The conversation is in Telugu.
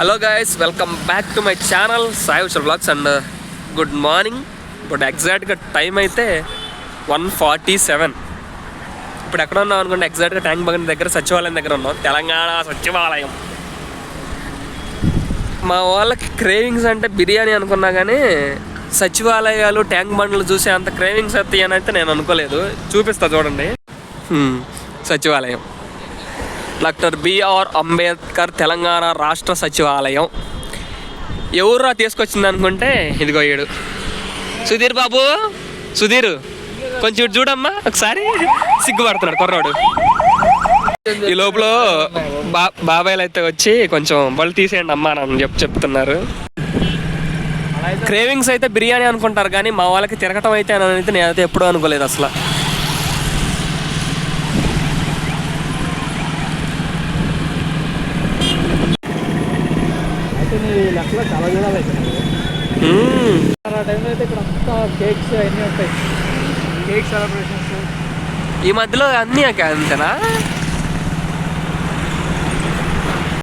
Hello guys welcome back to my channel Sai vlogs and good morning ఇప్పుడు ఎగ్జాక్ట్గా టైం అయితే వన్ ఫార్టీ సెవెన్ ఇప్పుడు ఎక్కడ ఉన్నాం అనుకుంటే ఎగ్జాక్ట్గా ట్యాంక్ బండ్ దగ్గర సచివాలయం దగ్గర ఉన్నాం. తెలంగాణ సచివాలయం. మా వాళ్ళకి క్రేవింగ్స్ అంటే బిర్యానీ అనుకున్నా కానీ సచివాలయాలు ట్యాంక్ బండ్లు చూసే అంత క్రేవింగ్స్ వస్తాయి అని అయితే నేను అనుకోలేదు. చూపిస్తా చూడండి. సచివాలయం. డాక్టర్ బిఆర్ అంబేద్కర్ తెలంగాణ రాష్ట్ర సచివాలయం. ఎవరురా తీసుకొచ్చింది అనుకుంటే ఇదిగో ఏడు సుధీర్ బాబు సుధీర్ కొంచెం చూడమ్మా ఒకసారి సిగ్గుపడుతున్నాడు కుర్రాడు. ఈ లోపల బా బాబాయ్లు అయితే వచ్చి కొంచెం బళ్ళు తీసేయండి అమ్మా అని చెప్పి చెప్తున్నారు. క్రేవింగ్స్ అయితే బిర్యానీ అనుకుంటారు కానీ మా వాళ్ళకి తిరగటం అయితే అని అయితే నేనైతే ఎప్పుడూ అనుకోలేదు అసలు. అయితే నీ లెక్కలో చాలా దూరాలు మ్మ్. ఆ టైంలో అయితే ఇక్కడ అంతా కేక్స్ అన్నీ ఉంటాయి. కేక్ సెలబ్రేషన్స్ ఈ మధ్యలో అన్నీ అంతేనా?